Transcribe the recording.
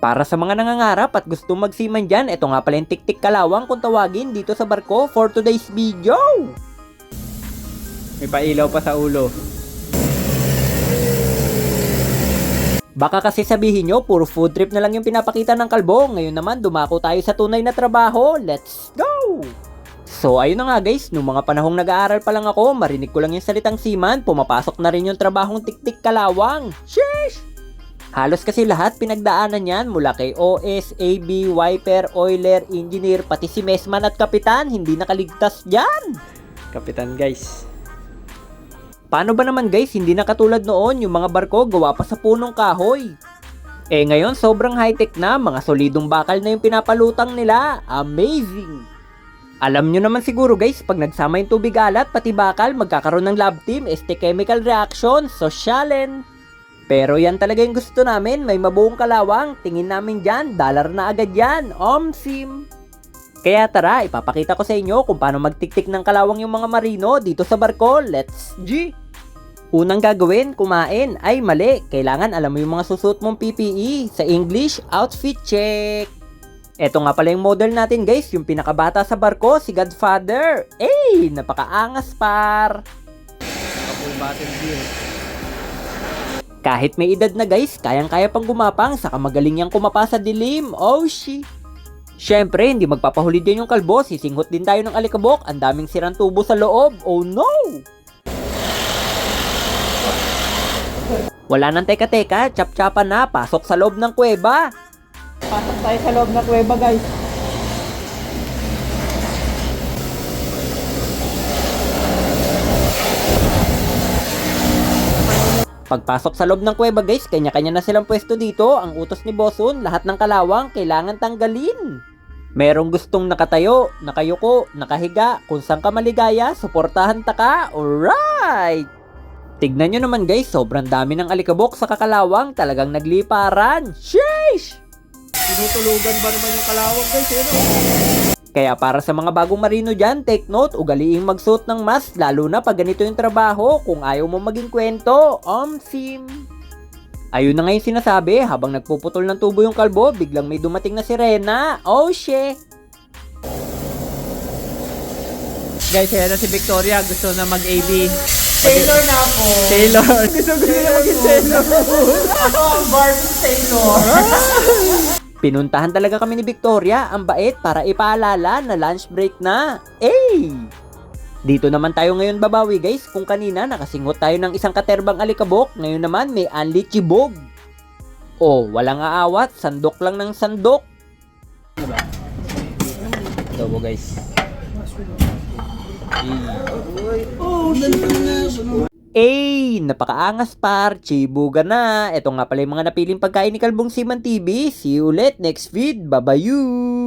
Para sa mga nangangarap at gusto magsiman dyan, ito nga pala yung tik-tik kalawang kung tawagin dito sa barko for today's video. May pailaw pa sa ulo. Baka kasi sabihin nyo, puro food trip na lang yung pinapakita ng kalbo. Ngayon naman, dumako tayo sa tunay na trabaho. Let's go! So ayun na nga guys, nung mga panahong nag-aaral pa lang ako, marinig ko lang yung salitang seaman, pumapasok na rin yung trabahong tik-tik kalawang. Sheesh! Halos kasi lahat pinagdaanan yan mula kay OS, AB, wiper, oiler, engineer, pati si messman at kapitan, hindi nakaligtas dyan. Kapitan guys. Paano ba naman guys, hindi na katulad noon yung mga barko gawa pa sa punong kahoy. Eh ngayon sobrang high-tech na, mga solidong bakal na yung pinapalutang nila. Amazing! Alam nyo naman siguro guys, pag nagsama yung tubig alat pati bakal, magkakaroon ng lab team, este chemical reaction, sosyalen. Pero yan talaga yung gusto namin, may mabuong kalawang, tingin namin dyan, dollar na agad yan, omsim. Kaya tara, ipapakita ko sa inyo kung paano magtiktik ng kalawang yung mga marino dito sa barko, let's G! Unang gagawin, kumain, ay mali, kailangan alam mo yung mga susuot mong PPE, sa English, outfit check. Eto nga pala yung model natin guys, yung pinakabata sa barko, si Godfather. Eh, napakaangas par. Full battle gear. Kahit may edad na guys, kayang-kaya pang gumapang, saka magaling niyang kumapa sa dilim. Oh, shi. Siyempre, hindi magpapahuli din yung kalbo, sisinghot din tayo ng alikabok, ang daming sirang tubo sa loob. Oh no! Wala nang teka-teka, chap-chapan na, pasok sa loob ng kuweba. Pasok tayo sa loob ng kuweba guys. Pagpasok sa loob ng kuweba guys, kanya-kanya na silang pwesto dito. Ang utos ni Bosun, lahat ng kalawang kailangan tanggalin. Merong gustong nakatayo, nakayuko, nakahiga, kung saan ka maligaya, suportahan ta ka, alright! Tignan nyo naman guys, sobrang dami ng alikabok sa kakalawang, talagang nagliparan. Sheesh! Tinutulugan ba naman yung kalawang guys? Eh? Kaya para sa mga bagong marino dyan, take note, ugaliing magsuot ng mask, lalo na pag ganito yung trabaho, kung ayaw mo maging kwento, omsim. Ayun na nga yung sinasabi, habang nagpuputol ng tubo yung kalbo, biglang may dumating na sirena. Oh, shit! Guys, ayan na si Victoria. Gusto na mag-AB. Taylor na ako. Taylor. Gusto gusto na maging Taylor. Ako ang Barbie Taylor. Pinuntahan talaga kami ni Victoria, ang bait, para ipaalala na lunch break na. Eh! Dito naman tayo ngayon babawi guys, kung kanina nakasingot tayo ng isang katerbang alikabok, ngayon naman may anli chibog. Oh, walang aawat, sandok lang ng sandok. Adobo guys. Eh, napakaangas par, chibuga na. Ito nga pala yung mga napiling pagkain ni Kalbong Siman TV. See you ulit next feed. Babayu!